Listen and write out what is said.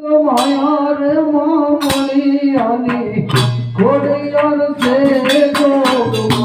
માયાર મામણી આની ઘોડિયાર છે ગોળ